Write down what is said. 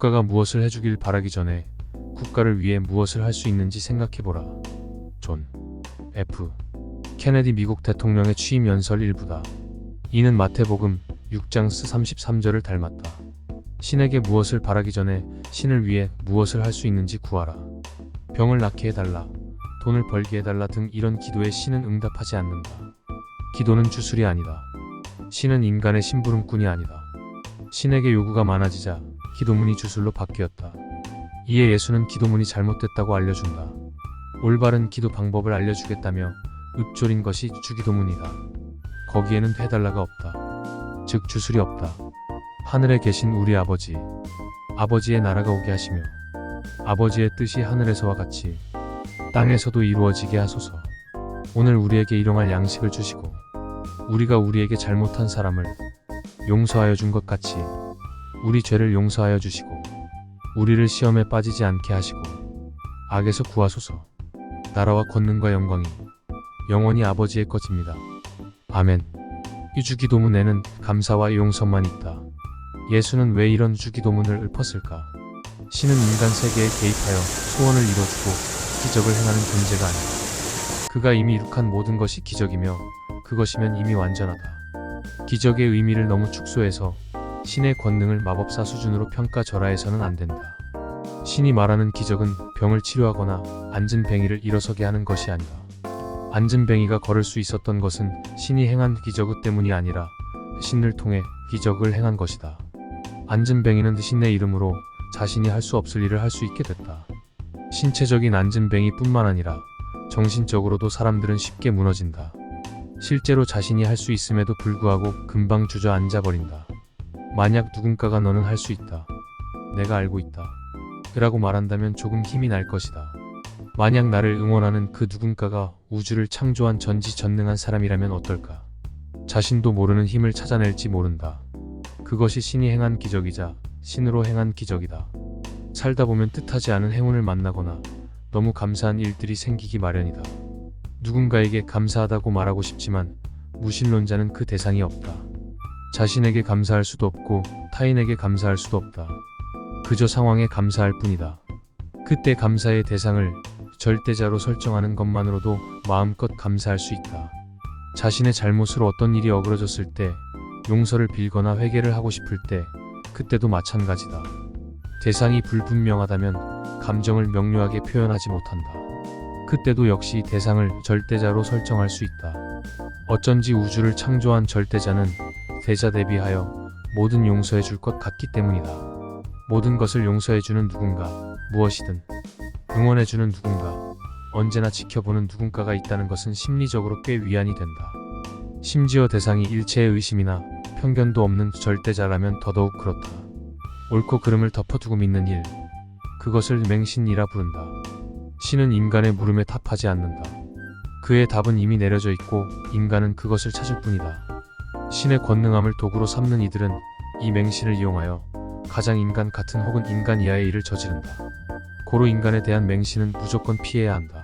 국가가 무엇을 해주길 바라기 전에 국가를 위해 무엇을 할 수 있는지 생각해보라. 존 F. 케네디 미국 대통령의 취임 연설 일부다. 이는 마태복음 6장 33절을 닮았다. 신에게 무엇을 바라기 전에 신을 위해 무엇을 할 수 있는지 구하라. 병을 낫게 해달라. 돈을 벌게 해달라 등 이런 기도에 신은 응답하지 않는다. 기도는 주술이 아니다. 신은 인간의 심부름꾼이 아니다. 신에게 요구가 많아지자 기도문이 주술로 바뀌었다. 이에 예수는 기도문이 잘못됐다고 알려준다. 올바른 기도 방법을 알려주겠다며 읊조린 것이 주기도문이다. 거기에는 해달라가 없다. 즉 주술이 없다. 하늘에 계신 우리 아버지, 아버지의 나라가 오게 하시며 아버지의 뜻이 하늘에서와 같이 땅에서도 이루어지게 하소서. 오늘 우리에게 일용할 양식을 주시고 우리가 우리에게 잘못한 사람을 용서하여 준 것 같이 우리 죄를 용서하여 주시고 우리를 시험에 빠지지 않게 하시고 악에서 구하소서. 나라와 권능과 영광이 영원히 아버지의 것입니다. 아멘. 이 주기도문에는 감사와 용서만 있다. 예수는 왜 이런 주기도문을 읊었을까? 신은 인간 세계에 개입하여 소원을 이뤄주고 기적을 행하는 존재가 아니다. 그가 이미 이룩한 모든 것이 기적이며 그것이면 이미 완전하다. 기적의 의미를 너무 축소해서 신의 권능을 마법사 수준으로 평가절하해서는 안 된다. 신이 말하는 기적은 병을 치료하거나 앉은 뱅이를 일어서게 하는 것이 아니다. 앉은 뱅이가 걸을 수 있었던 것은 신이 행한 기적 때문이 아니라 신을 통해 기적을 행한 것이다. 앉은 뱅이는 신의 이름으로 자신이 할 수 없을 일을 할 수 있게 됐다. 신체적인 앉은 뱅이뿐만 아니라 정신적으로도 사람들은 쉽게 무너진다. 실제로 자신이 할 수 있음에도 불구하고 금방 주저앉아 버린다. 만약 누군가가 너는 할 수 있다. 내가 알고 있다. 라고 말한다면 조금 힘이 날 것이다. 만약 나를 응원하는 그 누군가가 우주를 창조한 전지전능한 사람이라면 어떨까? 자신도 모르는 힘을 찾아낼지 모른다. 그것이 신이 행한 기적이자 신으로 행한 기적이다. 살다 보면 뜻하지 않은 행운을 만나거나 너무 감사한 일들이 생기기 마련이다. 누군가에게 감사하다고 말하고 싶지만 무신론자는 그 대상이 없다. 자신에게 감사할 수도 없고 타인에게 감사할 수도 없다. 그저 상황에 감사할 뿐이다. 그때 감사의 대상을 절대자로 설정하는 것만으로도 마음껏 감사할 수 있다. 자신의 잘못으로 어떤 일이 어그러졌을 때 용서를 빌거나 회개를 하고 싶을 때 그때도 마찬가지다. 대상이 불분명하다면 감정을 명료하게 표현하지 못한다. 그때도 역시 대상을 절대자로 설정할 수 있다. 어쩐지 우주를 창조한 절대자는 대자 대비하여 모든 용서해 줄 것 같기 때문이다. 모든 것을 용서해 주는 누군가, 무엇이든 응원해 주는 누군가, 언제나 지켜보는 누군가가 있다는 것은 심리적으로 꽤 위안이 된다. 심지어 대상이 일체의 의심이나 편견도 없는 절대자라면 더더욱 그렇다. 옳고 그름을 덮어두고 믿는 일, 그것을 맹신이라 부른다. 신은 인간의 물음에 답하지 않는다. 그의 답은 이미 내려져 있고 인간은 그것을 찾을 뿐이다. 신의 권능함을 도구로 삼는 이들은 이 맹신을 이용하여 가장 인간 같은 혹은 인간 이하의 일을 저지른다. 고로 인간에 대한 맹신은 무조건 피해야 한다.